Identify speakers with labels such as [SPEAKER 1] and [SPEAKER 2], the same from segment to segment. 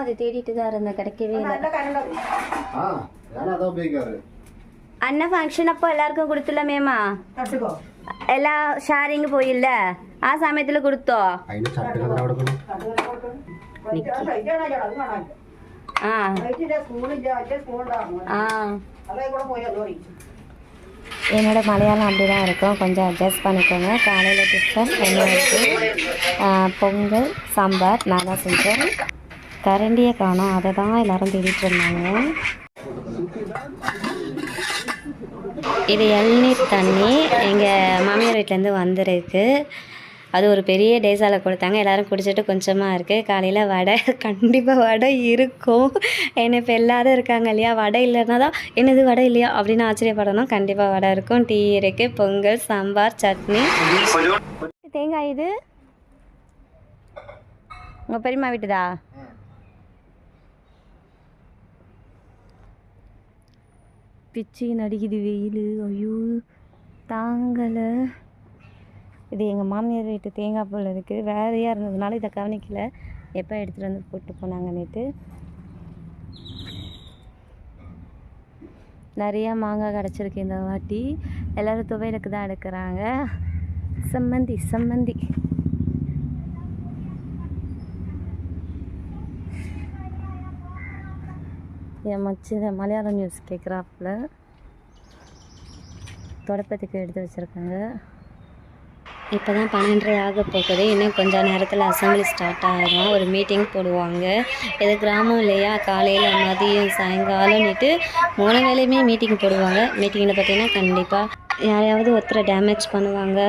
[SPEAKER 1] நானும் அதை தேடிட்டு தான் இருந்தேன் கிடைக்கவே இல்லை
[SPEAKER 2] നല്ല കരണ്ടോ
[SPEAKER 3] ആ ഞാൻ അതാ ഉപയോഗിക്കാറ്
[SPEAKER 1] അന്ന ഫംഗ്ഷൻ അപ്പോൾ എല്ലാവർക്കും കൊടുത്തില്ല മേമ
[SPEAKER 2] തട്ടുകോ
[SPEAKER 1] എല്ലാ ഷാരിങ് പോയില്ല ആ സമയത്തിൽ കൊടുത്തോ
[SPEAKER 3] അതിന് ചട്ടുകൾ അവിടെ കൊടുക്കണം
[SPEAKER 2] ഇതാണ് അത് കാണാൻ
[SPEAKER 1] ആ
[SPEAKER 2] ലൈറ്റിന്റെ സ്പൂണില്ല മറ്റേ സ്പൂൺ ഉണ്ടാകും
[SPEAKER 1] ആ
[SPEAKER 2] അതേ കൂടെ പോയി അത് പറയും
[SPEAKER 1] என்னோட மலையாளம் அப்படி தான் இருக்கும் கொஞ்சம் அட்ஜஸ்ட் பண்ணிக்கோங்க காலையில் டிஃபன் என்ன இருக்குது பொங்கல் சாம்பார் நான் தான் செஞ்சேன் கரண்டியை காணோம். அதை தான் எல்லாரும் தேடிட்டு இருந்தாங்க. இது இளநீர் தண்ணி. எங்கள் மாமியார் வீட்டிலேருந்து வந்திருக்கு. அது ஒரு பெரிய டேஸால கொடுத்தாங்க. எல்லாரும் குடிச்சிட்டு கொஞ்சமாக இருக்குது காலையில் வடை கண்டிப்பாக வடை இருக்கும். ஏன்னா இப்போ எல்லாரும் இருக்காங்க இல்லையா? வடை இல்லைன்னா தான் என்னது வடை இல்லையா? அப்படின்னு ஆச்சரியப்படணும். கண்டிப்பாக வடை இருக்கும். டீ இருக்குது பொங்கல் சாம்பார் சட்னி. தேங்காய் இது? உங்கள் பெரியம்மா வீட்டுதா? பிச்சு நடிக்குது வெயில். ஐயோ தாங்கலை. இது எங்கள் மாமியார் வீட்டு தேங்காய் போல் இருக்குது வேறையாக இருந்ததுனால இதை கவனிக்கல. எப்போ எடுத்துகிட்டு வந்து போட்டு போனாங்க நேற்று நிறையா மாங்காய் கிடச்சிருக்கு இந்த வாட்டி. எல்லோரும் துவையலுக்கு தான் எடுக்கிறாங்க. சம்மந்தி சம்மந்தி. என் மச்சி மலையாளம் நியூஸ் கேட்குறாப்புல தொடப்பத்துக்கு எடுத்து வச்சுருக்காங்க. இப்போ தான் பன்னெண்டரை ஆக போகுது. இன்னும் கொஞ்சம் நேரத்தில் அசம்பிளி ஸ்டார்ட் ஆகும் ஒரு மீட்டிங் போடுவாங்க. இது கிராமம் இல்லையா? காலையில் மதியம் சாயங்காலம்னுட்டு மூணு வேலையுமே மீட்டிங் போடுவாங்க. மீட்டிங்கில் பார்த்தீங்கன்னா கண்டிப்பாக யாரையாவது ஒருத்தரை டேமேஜ் பண்ணுவாங்க.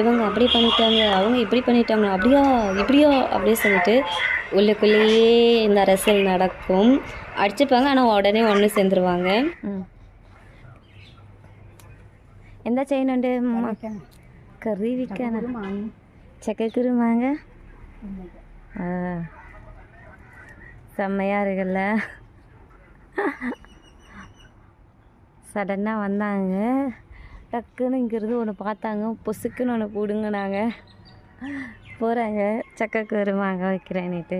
[SPEAKER 1] இவங்க அப்படி பண்ணிட்டாங்க அவங்க இப்படி பண்ணிட்டாங்க அப்படியா இப்படியா அப்படியே சொல்லிட்டு உள்ளுக்குள்ளேயே இந்த அரசியல் நடக்கும். அடிச்சுப்பாங்க ஆனால் உடனே ஒன்று சேர்ந்துருவாங்க എന്താ ചെയ്യുന്നുണ്ട് കറി വിൽക്കാനാ ചക്കക്കുരു മാങ്ങ ആ செம்மையாக இருக்குல்ல சடனாக வந்தாங்க டக்குன்னு இங்கிருந்து ஒன்று பார்த்தாங்க பொசுக்குன்னு ஒன்று பிடுங்கினாங்க போகிறாங்க சக்கக்கூறு மாங்காய் வைக்கிறேன்னுட்டு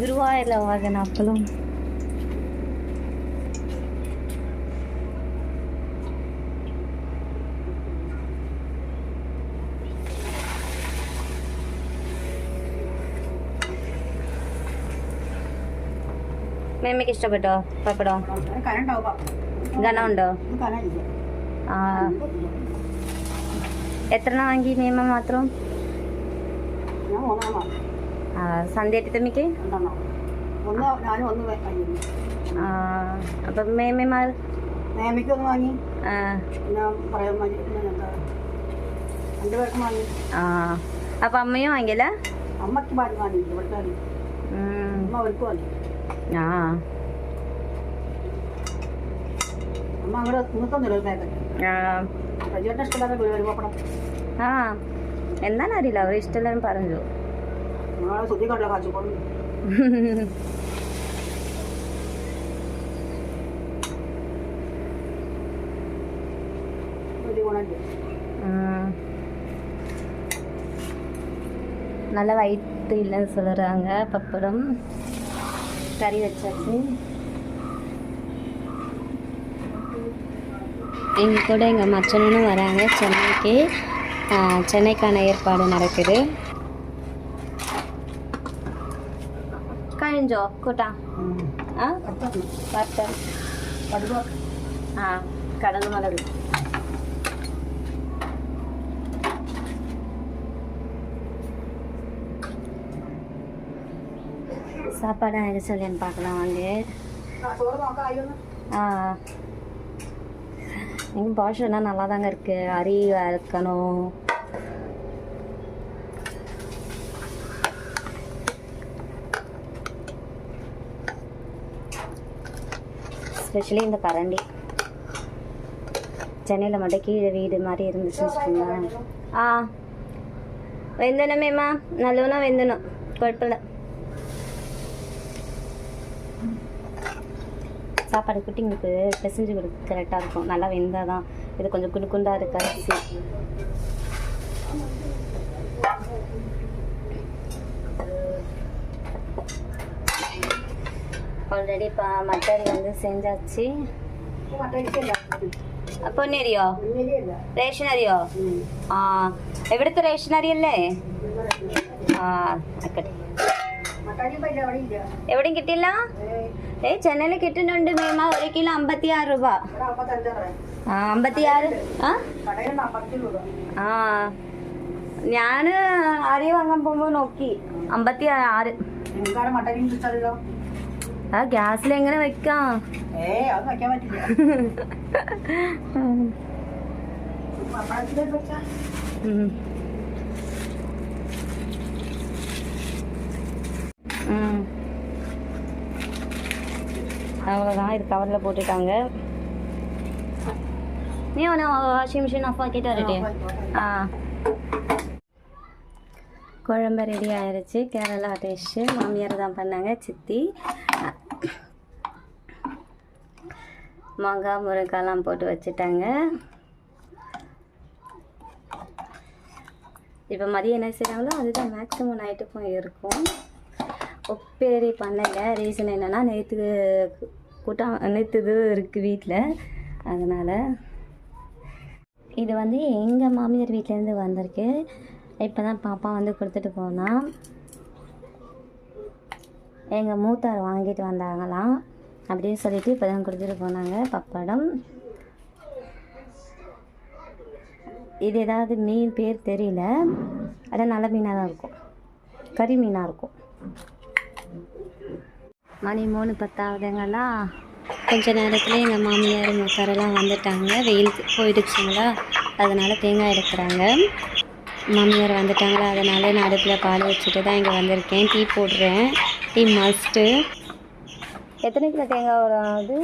[SPEAKER 1] ഗുരുവായൂരിലെ വാകന അപ്പളും മേമയ്ക്ക് ഇഷ്ടപ്പെട്ടോ? പപ്പടം?
[SPEAKER 2] ഘനമുണ്ടോ?
[SPEAKER 1] ആ. എത്ര വാങ്ങി മേമ മാത്രം? സന്ധ്യ അറ്റത്തമ്മയ്ക്ക് മേമ്മമാർ
[SPEAKER 2] മേമയ്ക്കൊന്ന് പറയാൻ
[SPEAKER 1] ആ അമ്മയും
[SPEAKER 2] അമ്മയ്ക്ക് അമ്മ
[SPEAKER 1] എന്നാലും
[SPEAKER 2] അറിയില്ല അവരെ ഇഷ്ടമല്ലാരും പറഞ്ഞു.
[SPEAKER 1] สุดที่ก็รา
[SPEAKER 2] คาจุกค
[SPEAKER 1] น நல்ல வயிற்று இல்லைன்னு சொல்கிறாங்க பப்படம். கறி வச்சாச்சு. எங்கள் கூட எங்கள் மச்சனும் வராங்க சென்னைக்கு. சென்னைக்கான ஏற்பாடு நடக்குது. రేంజో
[SPEAKER 2] కుట
[SPEAKER 1] బట్టర్ కడగ మొదలు சாப்பாடு எனக்கு சொல்லின்னு பார்க்கலாம் வாங்க எங்கள் பாஷெல்லாம் நல்லா தாங்க இருக்குது அரி வறுக்கணும் ஸ்பெஷலி இந்த கரண்டி சென்னையில் மட்டும் கீழே வீடு மாதிரி இருந்துச்சுன்னு வச்சுக்கோங்களேன். ஆ வெந்தனமேம்மா நல்லவனா வெந்தனம். குழப்பில்ல சாப்பாடு குட்டிங்களுக்கு பிசைஞ்சு கொடுக்க கரெக்டாக இருக்கும். நல்லா வெந்தால் தான் இது கொஞ்சம் குண்டு குண்டாக இருக்கு அரிசி. ഓൾറെഡി മട്ടൻ வந்து செஞ்சாச்சு പൊന്നരിയോ റേഷനരിയോ ആ എവിടുത്തെ റേഷനരി അല്ലേ ആ ആക്കട്ടെ എവിടെയും കിട്ടില്ല ഏ ചെന്നൈയിൽ കിട്ടുന്നുണ്ട് മേമ ഒരു കിലോ അമ്പത്തി ആറ് രൂപ ആ അമ്പത്തി ആറ് ആ ആ ഞാന് അരി വാങ്ങാൻ പോകുമ്പോ നോക്കി അമ്പത്തി ആറ്
[SPEAKER 2] നിങ്ങൾക്കാണ് മട്ടൻ ഇഷ്ടമല്ലോ
[SPEAKER 1] ആ ഗ്യാസിൽ എങ്ങനെ വെക്കാം
[SPEAKER 2] ഏ അത് വയ്ക്കാൻ പറ്റില്ല പപ്പടത്തിലേക്ക് വെച്ചാ
[SPEAKER 1] ഉം. ம் அவ்வளோதான் இது கவரில் போட்டுட்டாங்க நீ ஒன்று வாஷிங் மிஷின் ஆஃப் ஆக்கிட்டு வரட்டே ஆ குழம்பு ரெடி ஆயிடுச்சு கேரளா டிஷ்ஷு மாமியார் தான் பண்ணாங்க சித்தி. மாங்காய் முருங்காய்லாம் போட்டு வச்சுட்டாங்க. இப்போ மதியம் என்ன செய்கிறாங்களோ அதுதான் மேக்ஸிமம் நைட்டுக்கும் இருக்கும். உப்பேரி பண்ணலை. ரீசன் என்னென்னா நேற்று கூட்டம் நேற்று இது இருக்குது வீட்டில் அதனால் இது வந்து எங்கள் மாமியார் வீட்டிலேருந்து வந்திருக்கு. இப்போ தான் பாப்பா வந்து கொடுத்துட்டு போனால் எங்கள் மூத்தார் வாங்கிட்டு வந்தாங்களாம். அப்படின்னு சொல்லிட்டு இப்போ தான் கொடுத்துட்டு போனாங்க பப்படம். இது ஏதாவது மீன் பேர் தெரியல. அதான் நல்ல மீனாக தான் இருக்கும். கறி மீனாக இருக்கும். மணி மூணு பத்தாவதுங்களா? கொஞ்ச நேரத்தில் எங்கள் மாமியார் மூத்தாரெல்லாம் வந்துட்டாங்க. வெயிலுக்கு போயிடுச்சுங்களா? அதனால் தேங்காய் எடுக்கிறாங்க. மாமியார் வந்துட்டாங்களா? அதனால் நான் அடுப்பில் பால் வச்சுட்டு தான் இங்கே வந்திருக்கேன். டீ போடுறேன். டீ மஸ்ட்டு எத்தனை கிலோ தேங்காய் வரும் அது?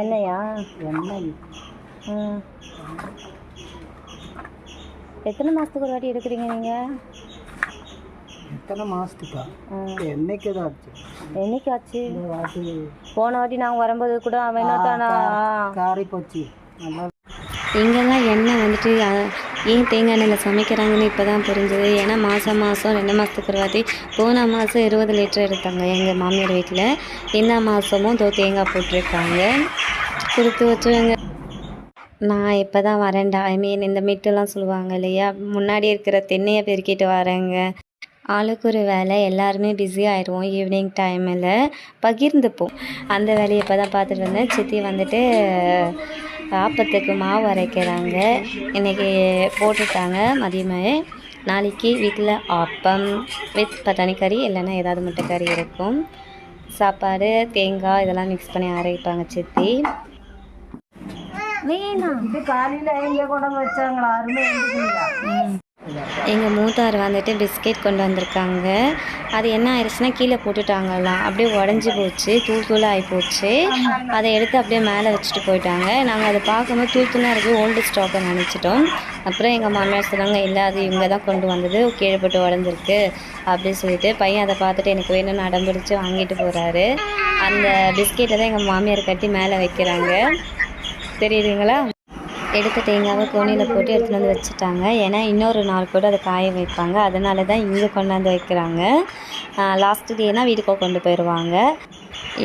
[SPEAKER 1] எண்ணெயா?
[SPEAKER 2] எண்ணெய்.
[SPEAKER 1] எத்தனை மாதத்துக்கு ஒரு வாட்டி எடுக்கிறீங்க நீங்கள்
[SPEAKER 2] எத்தனை மாசத்துக்கா?
[SPEAKER 1] ம்
[SPEAKER 2] என்னைக்கு தான் ஆச்சு?
[SPEAKER 1] என்னைக்கு ஆச்சு? போன வாட்டி நாங்கள் வரும்போது கூட அவன் என்னத்தானா
[SPEAKER 2] காரி போச்சு. நல்லா
[SPEAKER 1] இங்கெல்லாம் எண்ணெய் வந்துட்டு ஏன் தேங்காய் எண்ணெயில் சமைக்கிறாங்கன்னு இப்போ தான் புரிஞ்சுது. ஏன்னா மாதம் மாதம் ரெண்டு மாதத்துக்கு ஒரு வாட்டி போன மாதம் இருபது லிட்டர் எடுத்தாங்க எங்கள் மாமியார் வீட்டில் என்ன மாதமும் தோ தேங்காய் போட்டிருக்காங்க. கொடுத்து வச்சுருங்க நான் இப்போ தான் வரேன்டா. ஐ மீன் இந்த மிட்டெல்லாம் சொல்லுவாங்க இல்லையா? முன்னாடி இருக்கிற தென்னையை பெருக்கிட்டு வரேங்க. ஆளுக்கு ஒரு வேலை எல்லாருமே பிஸி ஆயிடுவோம் ஈவினிங் டைமில் பகிர்ந்துப்போம். அந்த வேலையை இப்போ தான் பார்த்துட்டு இருந்தேன் சித்தி வந்துட்டு ஆப்பத்துக்கு மாவு அரைக்கிறாங்க. இன்றைக்கி போட்டுட்டாங்க மதியமே. நாளைக்கு வீட்டில் ஆப்பம் வித் பட்டாணி கறி இல்லைன்னா ஏதாவது முட்டை கறி இருக்கும். சாப்பாடு தேங்காய் இதெல்லாம் மிக்ஸ் பண்ணி அரைப்பாங்க சித்தி. வேணாம்.
[SPEAKER 2] காலையில எங்க கொண்டு வந்து வச்சாங்களா? அருமை. எழுந்துக்குங்களா
[SPEAKER 1] எங்கள் மூத்தார் வந்துட்டு பிஸ்கெட் கொண்டு வந்திருக்காங்க. அது என்ன ஆயிடுச்சுன்னா கீழே போட்டுட்டாங்கலாம் அப்படியே உடஞ்சி போச்சு தூள் தூளாக ஆகி போச்சு. அதை எடுத்து அப்படியே மேலே வச்சுட்டு போயிட்டாங்க. நாங்கள் அதை பார்க்கும்போது தூள் தூளாக இருக்குது ஓல்டு ஸ்டாக்கை நினச்சிட்டோம். அப்புறம் எங்கள் மாமியார் சொன்னாங்க இல்லை அது இவங்க தான் கொண்டு வந்தது கீழே போட்டு உடஞ்சிருக்கு அப்படின்னு சொல்லிட்டு பையன் அதை பார்த்துட்டு எனக்கு வேணும்னு அடம்பிடிச்சு வாங்கிட்டு போகிறாரு அந்த பிஸ்கெட்டை தான் எங்கள் மாமியார் கட்டி மேலே வைக்கிறாங்க. தெரியுதுங்களா? எடுத்த தேங்காவை கோணியில் போட்டு எடுத்துகிட்டு வந்து வச்சுட்டாங்க. ஏன்னா இன்னொரு நாள் கூட அதை காய வைப்பாங்க. அதனால தான் இங்கே கொண்டாந்து வைக்கிறாங்க. லாஸ்ட் டேனால் வீட்டுக்கு கொண்டு போயிடுவாங்க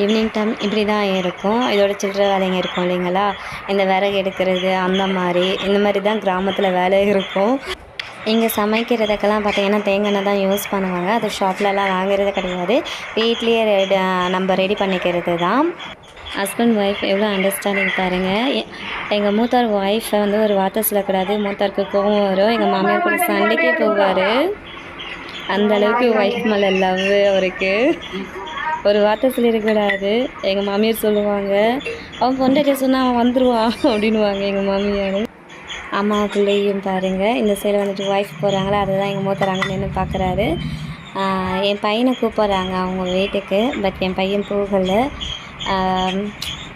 [SPEAKER 1] ஈவினிங் டைம் இப்படி தான் இருக்கும். இதோட சில்லற வேலைங்க இருக்கும் இல்லைங்களா? இந்த விறகு எடுக்கிறது அந்த மாதிரி இந்த மாதிரி தான் கிராமத்தில் வேலை இருக்கும். இங்கே சமைக்கிறதுக்கெல்லாம் பார்த்தீங்கன்னா தேங்காய் எண்ணெய் தான் யூஸ் பண்ணுவாங்க. அது ஷாப்லலாம் வாங்குறது கிடையாது. வீட்லேயே ரெடி நம்ம ரெடி பண்ணிக்கிறது தான். ஹஸ்பண்ட் ஒய்ஃப் எவ்வளோ அண்டர்ஸ்டாண்டிங் பாருங்கள் எங்கள் மூத்தார் ஒய்ஃபை வந்து ஒரு வார்த்தை சொல்லக்கூடாது. மூத்தாருக்கு கோவம் வரும். எங்கள் மாமியார் கூட சண்டைக்கே போவார். அந்த அளவுக்கு ஒய்ஃப் மேலே லவ் அவருக்கு. ஒரு வார்த்தை சொல்லிடக்கூடாது எங்கள் மாமியார் சொல்லுவாங்க அவன் பொண்டாட்டி சொன்னால் அவன் வந்துடுவான் அப்படின்னுவாங்க எங்கள் மாமியார். அம்மா பிள்ளையும் பாருங்கள் இந்த சைடில் வந்துட்டு ஒய்ஃப் போகிறாங்களா அதுதான் எங்கள் மூத்தார் அங்கே நின்று பார்க்குறாரு என் பையனை கூப்பிட்றாங்க அவங்க வீட்டுக்கு பட் என் பையன் போகலை. அவள்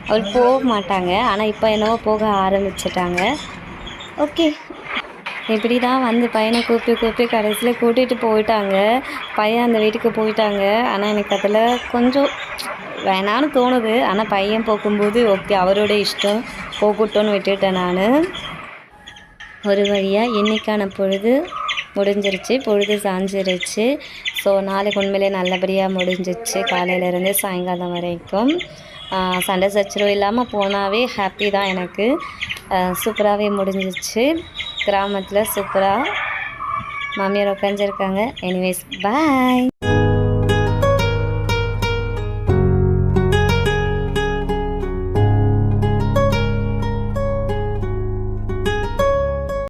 [SPEAKER 1] அவர் போக மாட்டாங்க ஆனால் இப்போ என்னவோ போக ஆரம்பிச்சிட்டாங்க. ஓகே. இப்படி தான் வந்து பையனை கூப்பிட்டு கூப்பிட்டு கடைசியில் கூட்டிகிட்டு போயிட்டாங்க. பையன் அந்த வீட்டுக்கு போயிட்டாங்க. ஆனால் எனக்கு அதில் கொஞ்சம் வேணான்னு தோணுது. ஆனால் பையன் போகும்போது ஓகே அவரோட இஷ்டம். போகட்டும்னு விட்டுட்டேன் நான். ஒரு வழியாக இன்னைக்கான பொழுது முடிஞ்சிருச்சு. பொழுது சாஞ்சிருச்சு. ஸோ நாளைக்கு உண்மையிலே நல்லபடியாக முடிஞ்சிச்சு. காலையிலேருந்து சாயங்காலம் வரைக்கும். சண்டை சச்சரவு இல்லாமல் போனாவே ஹாப்பி தான் எனக்கு. சூப்பராகவே முடிஞ்சிச்சு. கிராமத்தில் சூப்பராக மாமியார் உட்காந்துருக்காங்க எனிவேஸ் பாய்